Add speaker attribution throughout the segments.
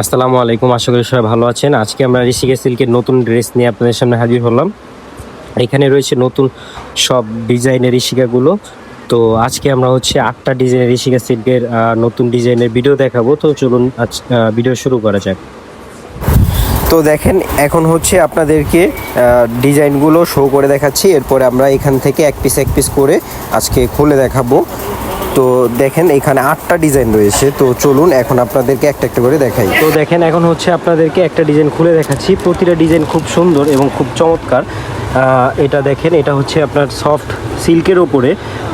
Speaker 1: আসসালামু আলাইকুম, আশা করি সবাই ভালো আছেন। আজকে আমরা ঋষিকা সিল্কের নতুন ড্রেস নিয়ে আপনাদের সামনে হাজির হলাম। এখানে রয়েছে নতুন সব ডিজাইনের ঋষিকাগুলো। তো আজকে আমরা হচ্ছে আটটা ডিজাইনের ঋষিকা সিল্কের নতুন ডিজাইনের ভিডিও দেখাবো। তো চলুন আজ ভিডিও শুরু করা যাক। তো দেখেন, এখন হচ্ছে আপনাদেরকে ডিজাইনগুলো শো করে দেখাচ্ছি। এরপরে আমরা এখান থেকে এক পিস এক পিস করে আজকে খুলে দেখাবো। তো দেখেন, এখানে আটটা ডিজাইন রয়েছে। তো চলুন, এখন আপনাদেরকে একটা একটা করে দেখাই। তো দেখেন, এখন হচ্ছে আপনাদেরকে একটা ডিজাইন খুলে দেখাচ্ছি। প্রতিটা ডিজাইন খুব সুন্দর এবং খুব চমৎকার। এটা দেখেন, এটা হচ্ছে আপনার সফট সিল্কের ওপরে।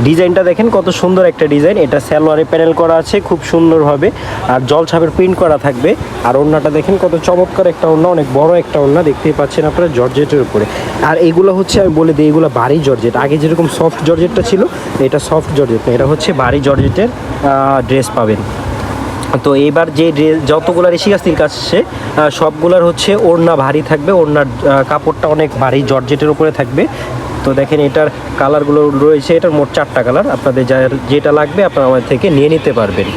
Speaker 1: ডিজাইনটা দেখেন, কত সুন্দর একটা ডিজাইন। এটা স্যালোয়ারে প্যানেল করা আছে, খুব সুন্দরভাবে। আর জল ছাপের প্রিন্ট করা থাকবে। আর ওড়নাটা দেখেন, কত চমৎকার একটা ওড়না, অনেক বড় একটা ওড়না। দেখতেই পাচ্ছেন আপনারা, জর্জেটের উপরে। আর এইগুলো হচ্ছে, আমি বলে দিই, এগুলো ভারী জর্জেট। আগে যেরকম সফট জর্জেটটা ছিল, এটা সফট জর্জেট না, এটা হচ্ছে ভারী জর্জেটের ড্রেস পাবেন। তো এইবার যে ড্রেস যতগুলো ঋষিকা সিল্ক আসছে সবগুলার হচ্ছে ওড়না ভারী থাকবে, ওড়নার কাপড়টা অনেক ভারী, জর্জেটের উপরে থাকবে। তো দেখেন এটার কালারগুলো রয়েছে, এটার মোট চারটা কালার, আপনাদের যার যেটা লাগবে আপনারা আমাদের থেকে নিয়ে নিতে পারবেন।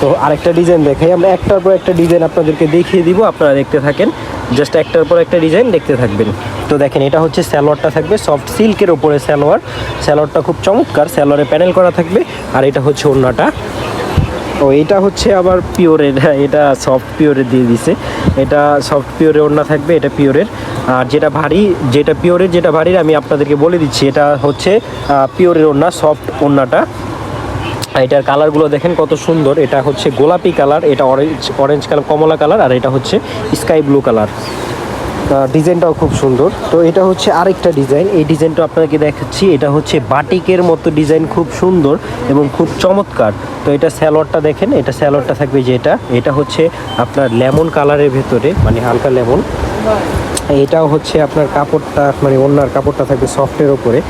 Speaker 1: তো আরেকটা ডিজাইন দেখাই, আমরা একটার পর একটা ডিজাইন আপনাদেরকে দেখিয়ে দিব, আপনারা দেখতে থাকেন। জাস্ট একটার পর একটা ডিজাইন দেখতে থাকবেন। তো দেখেন, এটা হচ্ছে স্যালোয়ারটা থাকবে সফট সিল্কের ওপরে স্যালোয়ার স্যালোয়ারটা খুব চমৎকার স্যালোয়ারে প্যানেল করা থাকবে, আর এটা হচ্ছে ওড়নাটা। ও এটা হচ্ছে আবার পিওরের এটা সফট পিওরের দিয়ে দিছে। এটা সফট পিওরের ওড়না থাকবে, এটা পিওরের আর যেটা ভারী, যেটা পিওরের যেটা ভারীর আমি আপনাদেরকে বলে দিচ্ছি, এটা হচ্ছে পিওরের ওড়না সফট ওড়নাটা। এটার কালারগুলো দেখেন কত সুন্দর। এটা হচ্ছে গোলাপি কালার এটা অরেঞ্জ অরেঞ্জ কালার কমলা কালার আর এটা হচ্ছে স্কাই ব্লু কালার ডিজাইনটাও খুব সুন্দর। তো এটা হচ্ছে আরেকটা ডিজাইন এই ডিজাইনটা আপনাকে দেখাচ্ছি। এটা হচ্ছে বাটিকের মতো ডিজাইন খুব সুন্দর এবং খুব চমৎকার। তো এটা স্যালোয়ারটা দেখেন, এটা স্যালোয়ারটা থাকবে যেটা এটা। হচ্ছে আপনার লেমন কালারের ভেতরে মানে হালকা লেমন। এটাও হচ্ছে আপনার কাপড়টা মানে ওনার কাপড়টা থাকবে সফটের ওপরে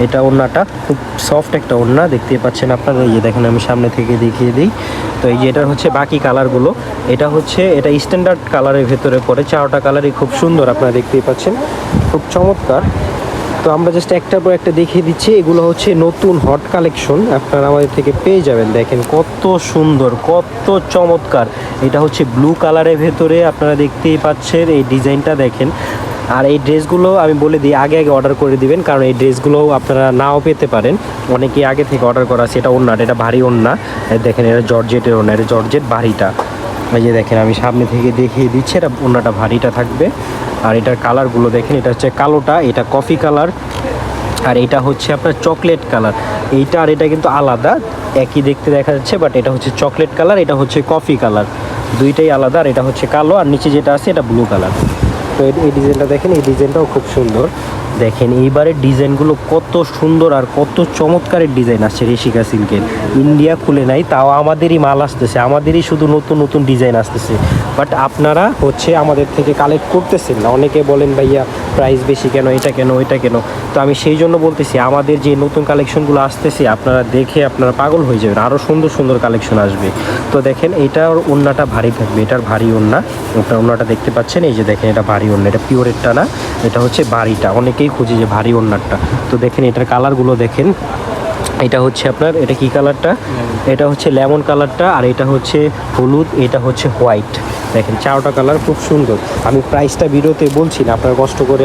Speaker 1: এটা ওনাটা খুব সফট একটা ওনা দেখতে পাচ্ছেন আপনারা। এই যে দেখেন, আমি সামনে থেকে দেখিয়ে দিই। তো এই যে এটা হচ্ছে বাকি কালারগুলো। এটা হচ্ছে, এটা স্ট্যান্ডার্ড কালারের ভেতরে পড়ে। চারটা কালারই খুব সুন্দর আপনারা দেখতেই পাচ্ছেন। খুব চমৎকার। তো আমরা জাস্ট একটার পর একটা দেখিয়ে দিচ্ছি। এগুলো হচ্ছে নতুন হট কালেকশন আপনারা আমাদের থেকে পেয়ে যাবেন। দেখেন কত সুন্দর, কত চমৎকার। এটা হচ্ছে ব্লু কালারের ভেতরে আপনারা দেখতেই পাচ্ছেন এই ডিজাইনটা দেখেন। আর এই ড্রেসগুলো আমি বলে দিই, আগে আগে অর্ডার করে দিবেন, কারণ এই ড্রেসগুলো আপনারা নাও পেতে পারেন। অনেকে আগে থেকে অর্ডার করা আছে, এটা ওন্নাটা এটা ভারী ওন্না দেখেন, এটা জর্জেটের ওন্না এটা জর্জেট ভারীটা। এই যে দেখেন, আমি সামনে থেকে দেখিয়ে দিচ্ছি, এটা ওন্নাটা ভারীটা থাকবে। আর এটার কালারগুলো দেখেন, এটা হচ্ছে কালোটা, এটা কফি কালার, আর এটা হচ্ছে আপনার চকলেট কালার। এইটা আর এটা কিন্তু আলাদা, একই দেখতে দেখা যাচ্ছে বাট এটা হচ্ছে চকলেট কালার, এটা হচ্ছে কফি কালার। দুইটাই আলাদা, আর এটা হচ্ছে কালো, আর নিচে যেটা আছে, এটা ব্লু কালার। তো এই ডিজাইনটা দেখেন, এই ডিজাইনটাও খুব সুন্দর। দেখেন, এইবারের ডিজাইনগুলো কত সুন্দর আর কত চমৎকারের ডিজাইন আসছে রেশিকা সিল্কের ইন্ডিয়া খুলে নাই, তাও আমাদেরই মাল আসতেছে, আমাদেরই শুধু নতুন নতুন ডিজাইন আসতেছে। বাট আপনারা হচ্ছে আমাদের থেকে কালেক্ট করতেছেন না। অনেকে বলেন, ভাইয়া প্রাইস বেশি কেন? এটা কেন? ওইটা কেন? তো আমি সেই জন্য বলতেছি, আমাদের যে নতুন কালেকশনগুলো আসতেছে, আপনারা দেখে আপনারা পাগল হয়ে যাবেন। আরও সুন্দর সুন্দর কালেকশন আসবে। তো দেখেন, এটার ওন্নাটা ভারী থাকবে। এটার ভারী ওন্না ওটা ওন্নাটা দেখতে পাচ্ছেন। এই যে দেখেন, এটা ভারী ওন্না এটা পিওরেরটা না, এটা হচ্ছে ভারীটা অনেকেই খুঁজে যে ভারী ওন্নারটা তো দেখেন, এটার কালারগুলো দেখেন। এটা হচ্ছে আপনার, এটা কি কালারটা? এটা হচ্ছে লেমন কালারটা আর এটা হচ্ছে হলুদ, এটা হচ্ছে হোয়াইট। দেখেন, চারটা কালার খুব সুন্দর। আমি প্রাইসটা ভিডিওতে বলছি না, আপনারা কষ্ট করে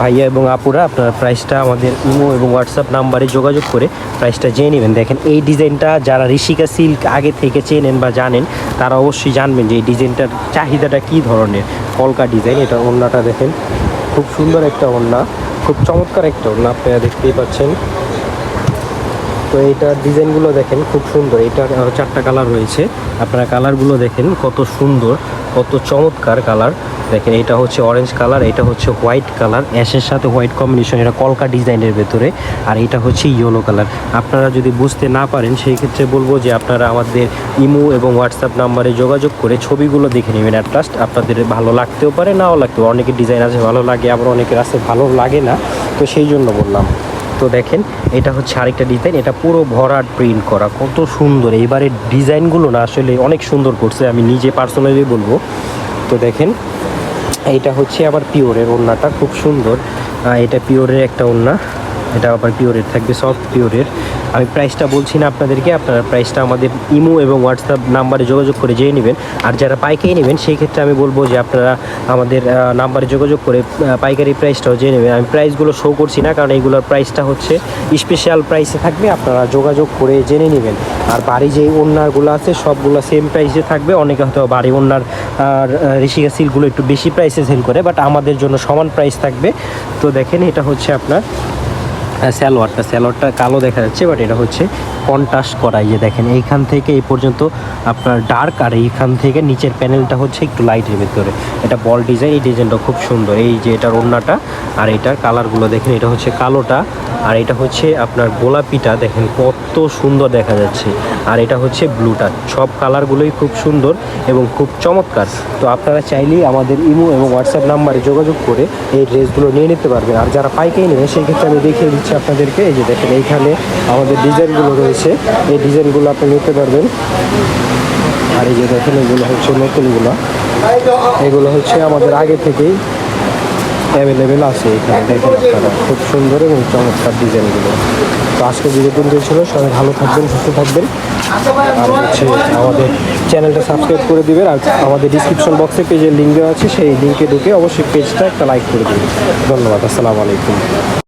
Speaker 1: ভাইয়া এবং আপুরা আপনারা প্রাইসটা আমাদের ইমো এবং হোয়াটসঅ্যাপ নাম্বারে যোগাযোগ করে প্রাইসটা জেনে নেবেন। দেখেন, এই ডিজাইনটা যারা ঋষিকা সিল্ক আগে থেকে চেনেন বা জানেন, তারা অবশ্যই জানবেন যে এই ডিজাইনটার চাহিদাটা কী ধরনের। কলকা ডিজাইন, এটা ওড়নাটা দেখেন। খুব সুন্দর একটা ওড়না খুব চমৎকার একটা ওড়না আপনারা দেখতেই পাচ্ছেন। তো এইটার ডিজাইনগুলো দেখেন, খুব সুন্দর। আরও চারটা কালার রয়েছে। আপনারা কালারগুলো দেখেন, কত সুন্দর, কত চমৎকার কালার। দেখেন এটা হচ্ছে অরেঞ্জ কালার এটা হচ্ছে হোয়াইট কালার। অ্যাশের সাথে হোয়াইট কম্বিনেশন এটা কলকা ডিজাইনের ভেতরে। আর এটা হচ্ছে ইয়েলো কালার। আপনারা যদি বুঝতে না পারেন, সেই ক্ষেত্রে বলব যে আপনারা আমাদের ইমো এবং হোয়াটসঅ্যাপ নাম্বারে যোগাযোগ করে ছবিগুলো দেখে নেবেন অ্যাট লাস্ট আপনাদের ভালো লাগতেও পারে, নাও লাগতেও অনেকের ডিজাইন আছে, ভালো লাগে, আবার অনেকের আছে, ভালো লাগে না। তো সেই জন্য বললাম। তো দেখেন, এটা হচ্ছে আরেকটা ডিজাইন এটা পুরো ভরাট প্রিন্ট করা, কত সুন্দর। এইবারে ডিজাইনগুলো না আসলে অনেক সুন্দর করছে, আমি নিজে পার্সোনালি বলব। তো দেখেন এটা হচ্ছে আবার পিওরের ওড়নাটা, খুব সুন্দর। এটা পিওরের একটা ওড়না, এটা আবার পিওরের, থাকবে সফট পিওরের। আমি প্রাইসটা বলছি না আপনাদেরকে, আপনারা প্রাইসটা আমাদের ইমো এবং হোয়াটসঅ্যাপ নাম্বারে যোগাযোগ করে জেনে নেবেন। আর যারা পাইকারি নেবেন, সেই ক্ষেত্রে আমি বলব যে আপনারা আমাদের নাম্বারে যোগাযোগ করে পাইকারি প্রাইসটাও জেনে নেবেন। আমি প্রাইসগুলো শো করছি না, কারণ এইগুলোর প্রাইসটা হচ্ছে স্পেশাল প্রাইসে থাকবে, আপনারা যোগাযোগ করে জেনে নেবেন। আর বাড়ি যে ওনারগুলো আছে, সবগুলো সেম প্রাইসে থাকবে। অনেকে হয়তো বাড়ি ওনার আর ঋষিকা সিলগুলো একটু বেশি প্রাইসে সেল করে বাট আমাদের জন্য সমান প্রাইস থাকবে। তো দেখেন, এটা হচ্ছে আপনার স্যালোয়ারটা স্যালোয়ারটা কালো দেখা যাচ্ছে বাট এটা হচ্ছে কন্ট্রাস্ট করা। যে দেখেন, এইখান থেকে এই পর্যন্ত আপনার ডার্ক আর এইখান থেকে নিচের প্যানেলটা হচ্ছে একটু লাইটের ভিতরে। এটা বল ডিজাইন এই ডিজাইনটা খুব সুন্দর। এই যে এটার ওড়নাটা আর এটার কালারগুলো দেখেন, এটা হচ্ছে কালোটা আর এটা হচ্ছে আপনার গোলাপিটা, দেখেন কত সুন্দর দেখা যাচ্ছে। আর এটা হচ্ছে ব্লুটা সব কালারগুলোই খুব সুন্দর এবং খুব চমৎকার। তো আপনারা চাইলেই আমাদের ইমো এবং হোয়াটসঅ্যাপ নাম্বারে যোগাযোগ করে এই ড্রেসগুলো নিয়ে নিতে পারবেন। আর যারা পাইকারি নেবেন সেই ক্ষেত্রে আমি দেখিয়ে দিচ্ছি আপনাদেরকে, এই যে দেখেন, এইখানে আমাদের ডিজাইনগুলো রয়েছে। এই ডিজাইনগুলো আপনি নিতে পারবেন। আর এই যে দেখেন, এগুলো হচ্ছে নতুনগুলো। এগুলো হচ্ছে আমাদের আগে থেকেই অ্যাভেলেবেল আছে এখানে, দেখেন আপনারা। খুব সুন্দর এবং চমৎকার ডিজাইনগুলো। তো আজকে বিনোদন ছিল, সবাই ভালো থাকবেন, সুস্থ থাকবেন। আর হচ্ছে আমাদের চ্যানেলটা সাবস্ক্রাইব করে দিবেন, আর আমাদের ডিসক্রিপশন বক্সে পেজের লিঙ্ক দেওয়া আছে, সেই লিঙ্কে ঢুকে অবশ্যই পেজটা একটা লাইক করে দেবেন। ধন্যবাদ, আসসালামু আলাইকুম।